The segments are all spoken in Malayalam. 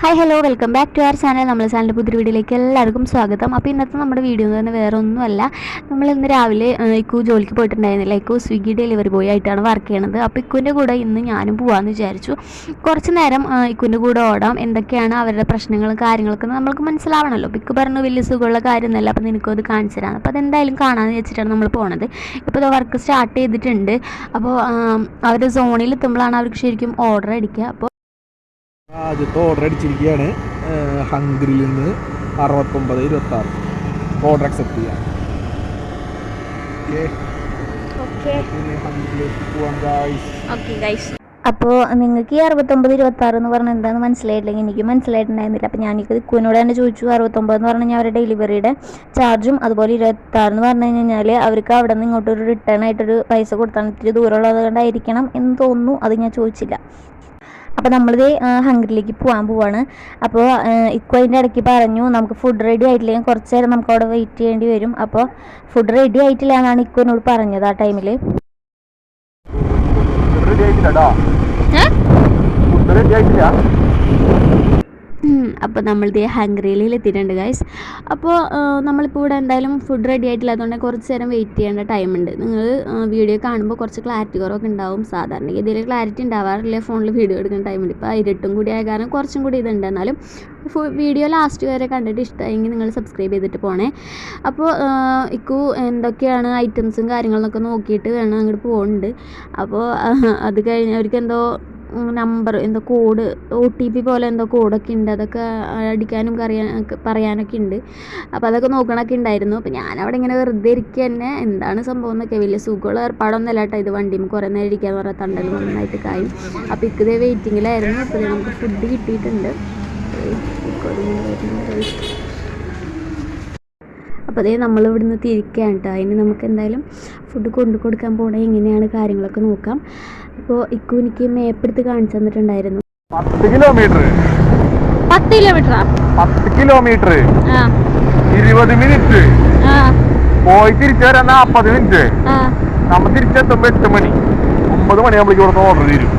Hi hello welcome back to our channel നമ്മൾ ചാനലിന്റെ പുതിയ വീഡിയോയിലേക്ക് എല്ലാവർക്കും സ്വാഗതം. അപ്പോൾ ഇന്നത്തെ നമ്മുടെ വീഡിയോ എന്ന് വേറെ ഒന്നുമല്ല. നമ്മൾ ഇന്ന് രാവിലെ ഇക്കു ജോലിക്ക് പോയിട്ടുണ്ടായിരുന്നില്ല. ഇക്കു സ്വിഗ്ഗി ഡെലിവറി ബോയ് ആയിട്ടാണ് വർക്ക് ചെയ്യണത്. അപ്പോൾ ഇക്കുവിന്റെ കൂടെ ഇന്ന് ഞാനും പോകാമെന്ന് വിചാരിച്ചു. കുറച്ച് നേരം ഇക്കുവിന്റെ കൂടെ ഓടാം. എന്തൊക്കെയാണ് അവരുടെ പ്രശ്നങ്ങളും കാര്യങ്ങളൊക്കെ നമ്മൾക്ക് മനസ്സിലാവണമല്ലോ അപ്പോൾ ഇക്കു പറഞ്ഞു വലിയ സുഖമുള്ള കാര്യമൊന്നുമല്ല. അപ്പോൾ നിനക്കും അത് കാണിച്ചു തരാം. അപ്പോൾ അതെന്തായാലും കാണാമെന്ന് വെച്ചിട്ടാണ് നമ്മൾ പോണത്. ഇപ്പോൾ വർക്ക് സ്റ്റാർട്ട് ചെയ്തിട്ടുണ്ട്. അപ്പോൾ അവരുടെ സോണിൽ എത്തുമ്പോഴാണ് അവർക്ക് ശരിക്കും ഓർഡർ അടിക്കുക. അപ്പോൾ ആദ്യത്തെ ഓർഡർ അടിച്ചിരിക്കുകയാണ്. ഹംഗറിയിൽ നിന്ന് അറുപത്തൊമ്പത് ഇരുപത്തി ആറ് ഓർഡർ അക്സെപ്റ്റ് ചെയ്യാം അപ്പോൾ നിങ്ങൾക്ക് ഈ അറുപത്തൊമ്പത് ഇരുപത്തി ആറ് എന്ന് പറഞ്ഞാൽ എന്താണെന്ന് മനസ്സിലായിട്ടില്ലെങ്കിൽ എനിക്ക് മനസ്സിലായിട്ടുണ്ടായിരുന്നില്ല. അപ്പോൾ ഞാൻ ഇക്കുവിനോട് തന്നെ ചോദിച്ചു അറുപത്തൊമ്പത് എന്ന് പറഞ്ഞു കഴിഞ്ഞാൽ അവരുടെ ഡെലിവറിയുടെ ചാർജും അതുപോലെ ഇരുപത്താറ് എന്ന് പറഞ്ഞു കഴിഞ്ഞാൽ അവർക്ക് അവിടെ നിന്ന് ഇങ്ങോട്ടൊരു റിട്ടേൺ ആയിട്ടൊരു പൈസ കൊടുത്താൽ ഇത്തിരി ദൂരമുള്ളത് കൊണ്ടായിരിക്കണം എന്ന് തോന്നുന്നു. അത് ഞാൻ ചോദിച്ചില്ല. അപ്പോൾ നമ്മളിത് ഹംഗറിലേക്ക് പോകാൻ പോവാണ്. അപ്പോൾ ഇക്കോ അതിന്റെ ഇടയ്ക്ക് പറഞ്ഞു നമുക്ക് ഫുഡ് റെഡി ആയിട്ടില്ലെങ്കിൽ കുറച്ച് നേരം നമുക്ക് അവിടെ വെയിറ്റ് ചെയ്യേണ്ടി വരും. അപ്പോൾ ഫുഡ് റെഡി ആയിട്ടില്ല എന്നാണ് ഇക്കോ എന്നോട് പറഞ്ഞത് ആ ടൈമിൽ ഫുഡ് റെഡി ആയിട്ടില്ല. അപ്പോൾ നമ്മൾ ദേ ഹംഗ്രിയിൽ എത്തിയിട്ടുണ്ട് ഗൈസ് അപ്പോൾ നമ്മളിപ്പോൾ ഇവിടെ എന്തായാലും ഫുഡ് റെഡി ആയിട്ടില്ല അതുകൊണ്ട് കുറച്ച് നേരം വെയിറ്റ് ചെയ്യേണ്ട ടൈം ഉണ്ട്. നിങ്ങൾ വീഡിയോ കാണുമ്പോൾ കുറച്ച് ക്ലാരിറ്റി കുറവൊക്കെ ഉണ്ടാവും. സാധാരണ ഇതിൽ ക്ലാരിറ്റി ഉണ്ടാവാറില്ല ഫോണിൽ വീഡിയോ എടുക്കുന്ന ടൈമിൽ ഇപ്പോൾ ഇരുട്ടും കൂടി ആയ കാരണം കുറച്ചും കൂടി ഇതുണ്ട്. എന്നാലും വീഡിയോ ലാസ്റ്റ് വരെ കണ്ടിട്ട് ഇഷ്ടമായെങ്കിൽ നിങ്ങൾ സബ്സ്ക്രൈബ് ചെയ്തിട്ട് പോണേ. അപ്പോൾ ഇക്കു എന്തൊക്കെയാണ് ഐറ്റംസും കാര്യങ്ങളൊക്കെ നോക്കിയിട്ട് വേണം അങ്ങോട്ട് പോകുന്നുണ്ട് അപ്പോൾ അത് കഴിഞ്ഞ് അവർക്ക് എന്തോ നമ്പർ എന്തോ കോഡ് ഒ ടി പി പോലെ എന്തോ കോഡൊക്കെ ഉണ്ട്. അതൊക്കെ അടിക്കാനും കറിയാൻ പറയാനൊക്കെ ഉണ്ട്. അപ്പോൾ അതൊക്കെ നോക്കണമൊക്കെ ഉണ്ടായിരുന്നു. അപ്പോൾ ഞാനവിടെ ഇങ്ങനെ വെറുതെ ഇരിക്കുക തന്നെ. എന്താണ് സംഭവം എന്നൊക്കെ വലിയ സുഖമുള്ള ഏർപ്പാടൊന്നുമല്ല കേട്ടോ. ഇത് വണ്ടിയും കുറേ നേരം ഇരിക്കാൻ പറഞ്ഞാൽ തണ്ടൽ നന്നായിട്ട് കായും. അപ്പോൾ ഇക്കതേ വെയിറ്റിങ്ങിലായിരുന്നു അപ്പോൾ നമുക്ക് ഫുഡ് കിട്ടിയിട്ടുണ്ട്. അപ്പോൾ അതേ നമ്മൾ ഇവിടുന്ന് തിരിക്കുകയാണ് കേട്ടോ. അതിന് നമുക്ക് എന്തായാലും ഫുഡ് കൊണ്ടു കൊടുക്കാൻ പോകണേ എങ്ങനെയാണ് കാര്യങ്ങളൊക്കെ നോക്കാം. അപ്പോൾ ഇക്കു എനിക്ക് മേപ്പ് എടുത്ത് കാണിച്ചു തന്നിട്ടുണ്ടായിരുന്നു. പത്ത് കിലോമീറ്റർ പത്ത് കിലോമീറ്റർ പത്ത് കിലോമീറ്റർ ഇരുപത് മിനിറ്റ് പോയി തിരിച്ചു വരാൻ നാപ്പത് മിനിറ്റ് ആ. നമ്മൾ തിരിച്ചെത്തുമ്പോൾ എട്ട് മണി. ഒമ്പത് മണിയാകുമ്പോഴേക്കും ഇവിടുന്ന് ഓർഡർ തരും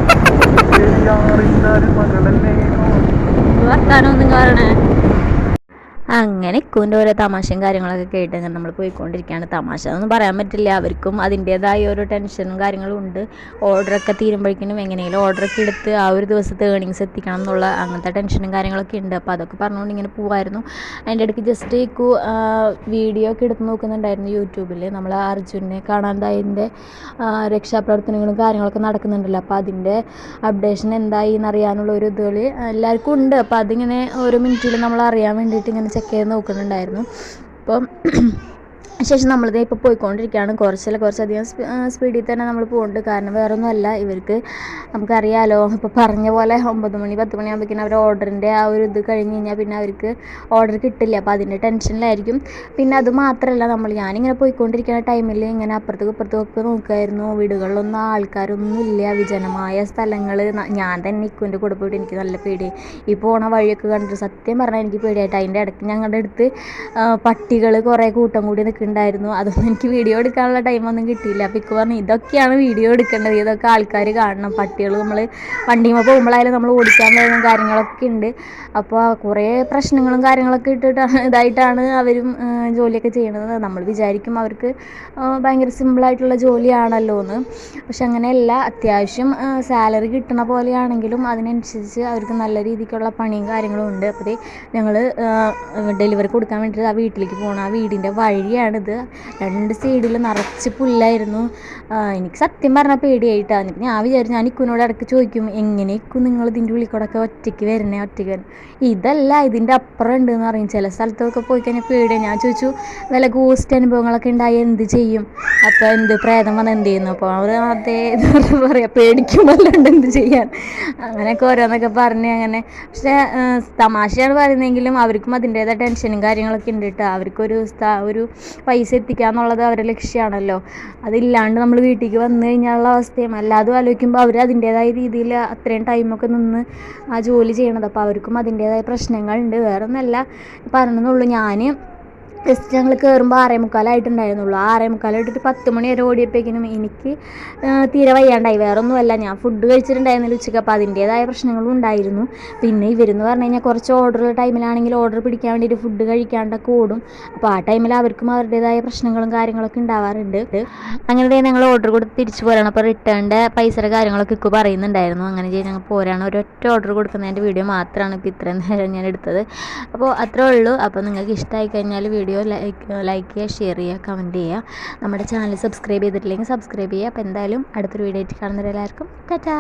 വർത്താനൊന്നും കാരണേ അങ്ങനെ ഇക്കൂന്റെ ഓരോ തമാശയും കാര്യങ്ങളൊക്കെ കേട്ട് അങ്ങനെ നമ്മൾ പോയിക്കൊണ്ടിരിക്കുകയാണ്. തമാശ ഒന്നും പറയാൻ പറ്റില്ല. അവർക്കും അതിന്റേതായ ഓരോ ടെൻഷനും കാര്യങ്ങളും ഉണ്ട്. ഓർഡറൊക്കെ തീരുമ്പോഴേക്കിനും എങ്ങനെയെങ്കിലും ഓർഡറൊക്കെ എടുത്ത് ആ ഒരു ദിവസത്തെ ഏണിങ്സ് എത്തിക്കണം എന്നുള്ള അങ്ങനത്തെ ടെൻഷനും കാര്യങ്ങളൊക്കെ ഉണ്ട്. അപ്പോൾ അതൊക്കെ പറഞ്ഞുകൊണ്ട് ഇങ്ങനെ പോകുമായിരുന്നു അതിന്റെ ഇടയ്ക്ക് ജസ്റ്റ് ഇക്കു വീഡിയോ ഒക്കെ എടുത്ത് നോക്കുന്നുണ്ടായിരുന്നു യൂട്യൂബിൽ നമ്മൾ അർജുനെ കാണാതായതിന്റെ രക്ഷാപ്രവർത്തനങ്ങളും കാര്യങ്ങളൊക്കെ നടക്കുന്നുണ്ടല്ലോ. അപ്പോൾ അതിന്റെ അപ്ഡേഷൻ എന്തായി എന്നറിയാനുള്ള ഒരു ഇതിൽ എല്ലാവർക്കും ഉണ്ട്. അപ്പോൾ അതിങ്ങനെ ഓരോ മിനിറ്റിലും നമ്മൾ അറിയാൻ വേണ്ടിയിട്ട് ഇങ്ങനെ ചെക്ക് ചെയ്ത് നോക്കുന്നുണ്ടായിരുന്നു. അപ്പം ശേഷം നമ്മളിത് ഇപ്പോൾ പോയിക്കൊണ്ടിരിക്കുകയാണ്. കുറച്ചല്ല കുറച്ചധികം സ്പീഡിൽ തന്നെ നമ്മൾ പോകുന്നുണ്ട് കാരണം വേറെ ഒന്നുമല്ല ഇവർക്ക് നമുക്കറിയാലോ ഇപ്പോൾ പറഞ്ഞ പോലെ ഒമ്പത് മണി പത്ത് മണിയാകുമ്പോഴേക്കും അവർ ഓർഡറിന്റെ ആ ഒരു ഇത് കഴിഞ്ഞ് കഴിഞ്ഞാൽ പിന്നെ അവർക്ക് ഓർഡർ കിട്ടില്ല. അപ്പോൾ അതിന്റെ ടെൻഷനിലായിരിക്കും. പിന്നെ അത് മാത്രമല്ല നമ്മൾ ഞാനിങ്ങനെ പോയിക്കൊണ്ടിരിക്കുന്ന ടൈമിൽ ഇങ്ങനെ അപ്പുറത്തും ഇപ്പുറത്തും ഒക്കെ നോക്കുമായിരുന്നു വീടുകളിലൊന്നും ആൾക്കാരൊന്നും ഇല്ല. വിജനമായ സ്ഥലങ്ങൾ ഞാൻ തന്നെ ഇക്കുവിന്റെ കൂടെ പോയിട്ട് എനിക്ക് നല്ല പേടി. ഈ പോണ വഴിയൊക്കെ കണ്ടിട്ട് സത്യം പറഞ്ഞാൽ എനിക്ക് പേടിയായിട്ട് അതിന്റെ ഇടയ്ക്ക് ഞങ്ങളുടെ അടുത്ത് പട്ടികൾ കുറേ കൂട്ടം കൂടി നിൽക്കുന്നുണ്ടായിരുന്നു അതൊന്നും എനിക്ക് വീഡിയോ എടുക്കാനുള്ള ടൈമൊന്നും കിട്ടിയില്ല. അപ്പോൾ ഇക്ക് പറഞ്ഞു ഇതൊക്കെയാണ് വീഡിയോ എടുക്കേണ്ടത്. ഇതൊക്കെ ആൾക്കാർ കാണണം. പട്ടികൾ നമ്മൾ വണ്ടിയുമ്പോൾ പോകുമ്പോഴായാലും നമ്മൾ ഓടിക്കാൻ വരുന്ന കാര്യങ്ങളൊക്കെ ഉണ്ട് അപ്പോൾ കുറേ പ്രശ്നങ്ങളും കാര്യങ്ങളൊക്കെ ഇട്ടിട്ടാണ് ഇതായിട്ടാണ് അവരും ജോലിയൊക്കെ ചെയ്യണത്. നമ്മൾ വിചാരിക്കും അവർക്ക് ഭയങ്കര സിമ്പിളായിട്ടുള്ള ജോലിയാണല്ലോ എന്ന്. പക്ഷെ അങ്ങനെയല്ല. അത്യാവശ്യം സാലറി കിട്ടണ പോലെയാണെങ്കിലും അതിനനുസരിച്ച് അവർക്ക് നല്ല രീതിക്കുള്ള പണിയും കാര്യങ്ങളും ഉണ്ട്. അപ്പോൾ ഞങ്ങൾ ഡെലിവറി കൊടുക്കാൻ വേണ്ടിയിട്ട് ആ വീട്ടിലേക്ക് പോകണം ആ വീടിന്റെ വഴിയാണിത് രണ്ട് സൈഡിൽ നിറച്ച് പുല്ലായിരുന്നു. എനിക്ക് സത്യം പറഞ്ഞാൽ പേടിയായിട്ടാണ് എന്നിട്ട് ഞാൻ വിചാരിച്ചു ഞാൻ ഇക്കുനോട് ഇടയ്ക്ക് ചോദിക്കും എങ്ങനെ ഇക്കു നിങ്ങൾ ഇതിന്റെ ഉള്ളിൽ കൂടെ ഒറ്റയ്ക്ക് വരണേ ഒറ്റയ്ക്ക് വരണേ? ഇതല്ല ഇതിന്റെ അപ്പുറം ഉണ്ട് എന്ന് പറയും. ചില സ്ഥലത്തൊക്കെ പോയി കഴിഞ്ഞാൽ പേടിയാണ് ഞാൻ ചോദിച്ചു വല്ല ഗോസ്റ്റ് അനുഭവങ്ങളൊക്കെ ഉണ്ടായി എന്ത് ചെയ്യും? അപ്പോൾ എന്ത് പ്രേതം വന്ന് എന്ത് ചെയ്യുന്നു? അപ്പോൾ അവർ അതേ എന്ന് പറയാം പേടിക്കുമല്ലുണ്ട് എന്ത് ചെയ്യാൻ? അങ്ങനെയൊക്കെ ഓരോന്നൊക്കെ പറഞ്ഞ് അങ്ങനെ. പക്ഷേ തമാശയാണ് പറയുന്നതെങ്കിലും അവർക്കും അതിന്റേതായ ടെൻഷനും കാര്യങ്ങളൊക്കെ ഉണ്ട് കേട്ടോ. അവർക്കൊരു ഒരു പൈസ എത്തിക്കുക എന്നുള്ളത് അവരുടെ ലക്ഷ്യമാണല്ലോ. അതില്ലാണ്ട് നമ്മൾ വീട്ടിലേക്ക് വന്നു കഴിഞ്ഞാലുള്ള അവസ്ഥയും അല്ലാതെ ആലോചിക്കുമ്പോൾ അവർ അതിന്റേതായ രീതിയിൽ അത്രയും ടൈമൊക്കെ നിന്ന് ആ ജോലി ചെയ്യണത്. അപ്പോൾ അവർക്കും അതിന്റേതായ പ്രശ്നങ്ങളുണ്ട്. വേറെ ഒന്നല്ല ഉള്ളൂ ഞാൻ ജസ്റ്റ് ഞങ്ങൾ കയറുമ്പോൾ ആറേ മുക്കാലായിട്ടുണ്ടായിരുന്നുള്ളൂ ആറേ മുക്കാലായിട്ടിട്ട് പത്ത് മണി വരെ ഓടിയപ്പോഴേക്കിനും എനിക്ക് തീരെ വയ്യാണ്ടായി. വേറൊന്നുമല്ല ഞാൻ ഫുഡ് കഴിച്ചിട്ടുണ്ടായിരുന്നില്ല ഉച്ചയ്ക്ക്. അപ്പോൾ അതിന്റേതായ പ്രശ്നങ്ങളും ഉണ്ടായിരുന്നു. പിന്നെ ഇവരെന്ന് പറഞ്ഞു കഴിഞ്ഞാൽ കുറച്ച് ഓർഡർ ടൈമിലാണെങ്കിൽ ഓർഡർ പിടിക്കാൻ വേണ്ടിയിട്ട് ഫുഡ് കഴിക്കാണ്ടൊക്കെ ഓടും. അപ്പോൾ ആ ടൈമിൽ അവർക്കും അവരുടേതായ പ്രശ്നങ്ങളും കാര്യങ്ങളൊക്കെ ഉണ്ടാവാറുണ്ട്. അങ്ങനെ ഞങ്ങൾ ഓർഡർ കൊടുത്ത് തിരിച്ചു പോരാണ്. അപ്പോൾ റിട്ടേണിന്റെ പൈസയുടെ കാര്യങ്ങളൊക്കെ ഇപ്പോൾ പറയുന്നുണ്ടായിരുന്നു. അങ്ങനെ ചെയ്ത് ഞങ്ങൾ പോരാണ്. ഒരൊറ്റ ഓർഡർ കൊടുക്കുന്നതിന്റെ വീഡിയോ മാത്രമാണ് ഇപ്പോൾ ഇത്രയും നേരം ഞാൻ എടുത്തത്. അപ്പോൾ അത്രേ ഉള്ളൂ. അപ്പോൾ നിങ്ങൾക്ക് ഇഷ്ടമായി കഴിഞ്ഞാൽ വീഡിയോ ലൈക്ക് ലൈക്ക് ചെയ്യുക ഷെയർ ചെയ്യുക കമന്റ് ചെയ്യുക. നമ്മുടെ ചാനൽ സബ്സ്ക്രൈബ് ചെയ്തിട്ടില്ലെങ്കിൽ സബ്സ്ക്രൈബ് ചെയ്യുക. അപ്പോൾ എന്തായാലും അടുത്തൊരു വീഡിയോ ആയിട്ട് കാണുന്നവരെല്ലാവർക്കും ടാറ്റാ